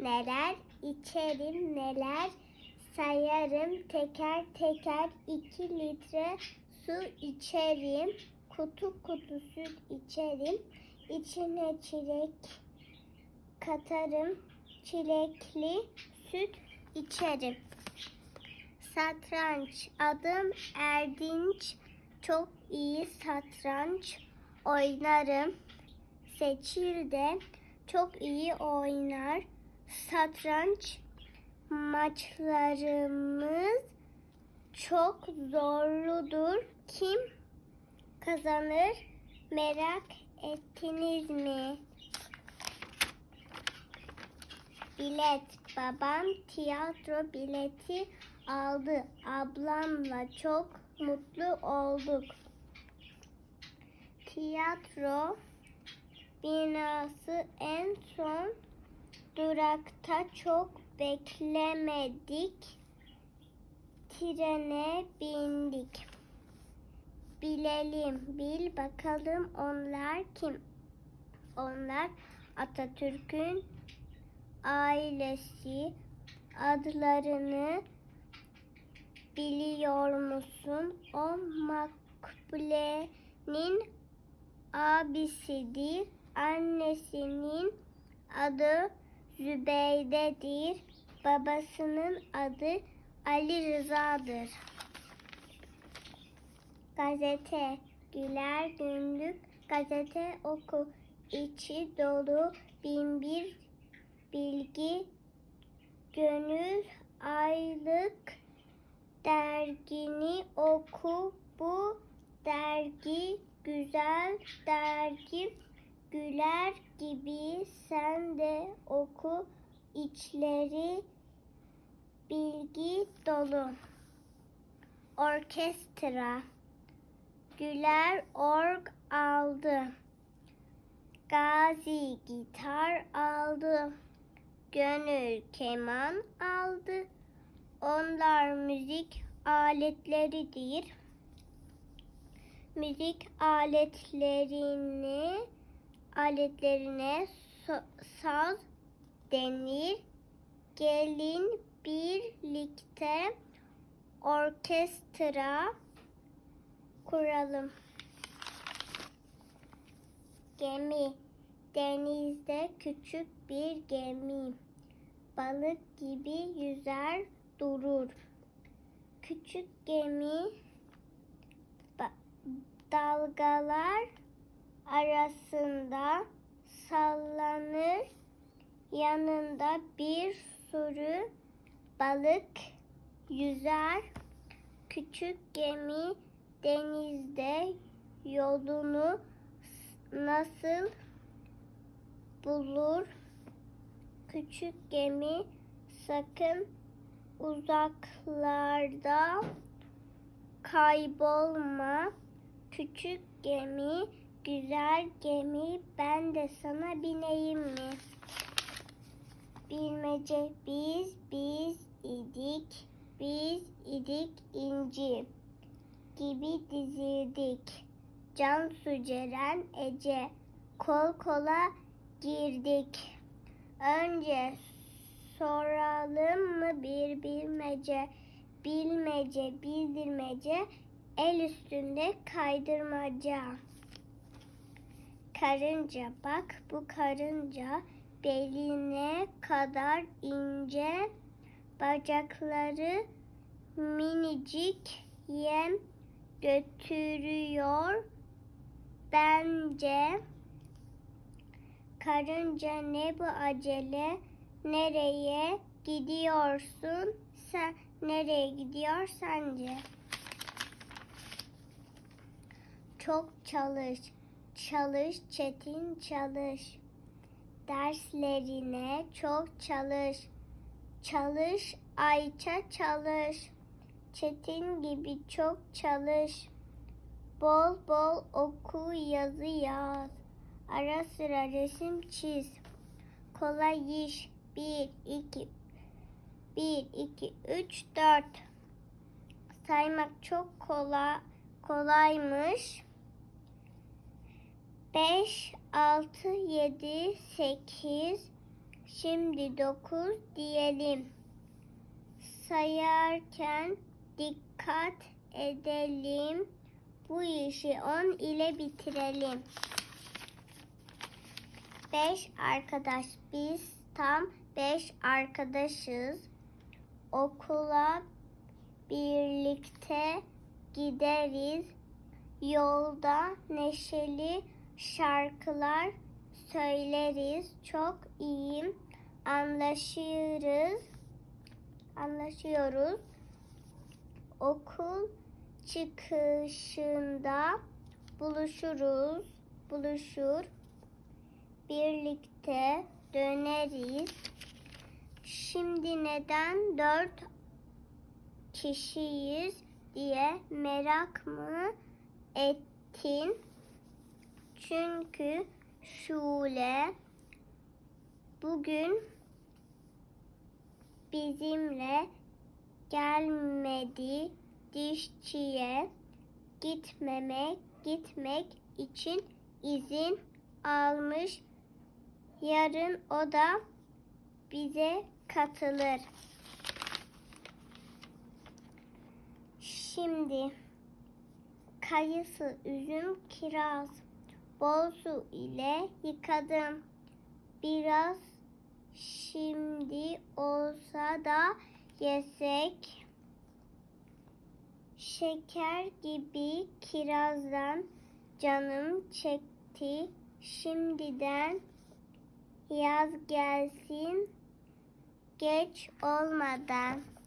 neler? İçerim neler? Sayarım teker teker iki litre su içerim. Kutu kutu süt içerim. İçine çilek katarım. Çilekli süt içerim. Satranç. Adım Erdinç. Çok iyi satranç oynarım. Seçil de çok iyi oynar. Satranç maçlarımız çok zorludur. Kim kazanır merak ettiniz mi? Bilet. Babam tiyatro bileti aldı. Ablamla çok mutlu olduk. Tiyatro binası en son durakta çok beklemedik. Trene bindik. Bilelim, bil bakalım onlar kim? Onlar Atatürk'ün ailesi adlarını biliyor musun? O Makbule'nin abisidir. Annesinin adı Zübeyde'dir. Babasının adı Ali Rıza'dır. Gazete Güler Günlük Gazete oku. İçi dolu bin bir bilgi gönül aylık dergini oku bu dergi güzel dergi güler gibi sen de oku içleri bilgi dolu orkestra güler org aldı Gazi gitar aldı Gönül keman aldı. Onlar müzik aletleridir. Müzik aletlerini aletlerine so- saz denir. Gelin birlikte orkestra kuralım. Gemi denizde küçük bir gemi balık gibi yüzer durur. Küçük gemi dalgalar arasında sallanır. Yanında bir sürü balık yüzer. Küçük gemi denizde yolunu nasıl bulur? Küçük gemi sakın uzaklarda kaybolma. Küçük gemi, güzel gemi ben de sana bineyim mi? Bilmece biz biz idik, biz idik inci gibi dizildik. Cansu Ceren Ece kol kola girdik. Önce soralım mı bir bilmece, bilmece, bildirmece, el üstünde kaydırmaca. Karınca bak bu karınca beline kadar ince, bacakları minicik yem götürüyor bence. Karınca ne bu acele? Nereye gidiyorsun? Sen nereye gidiyor sence? Çok çalış, çalış çetin çalış. Derslerine çok çalış. Çalış Ayça çalış. Çetin gibi çok çalış. Bol bol oku yazı yaz. Ara sıra resim çiz. Kolay iş. Bir, iki, bir, iki, üç, dört. Saymak çok kolay, kolaymış. Beş, altı, yedi, sekiz. Şimdi dokuz diyelim. Sayarken dikkat edelim. Bu işi on ile bitirelim. Beş arkadaş biz tam beş arkadaşız. Okula birlikte gideriz. Yolda neşeli şarkılar söyleriz. Çok iyi anlaşırız. Anlaşıyoruz. Okul çıkışında buluşuruz. Buluşur. Birlikte döneriz. Şimdi neden dört kişiyiz diye merak mı ettin? Çünkü Şule bugün bizimle gelmedi dişçiye gitmemek gitmek için izin almış. Yarın o da bize katılır. Şimdi kayısı, üzüm, kiraz bol su ile yıkadım. Biraz şimdi olsa da yesek şeker gibi kirazdan canım çekti. Şimdiden yaz gelsin geç olmadan.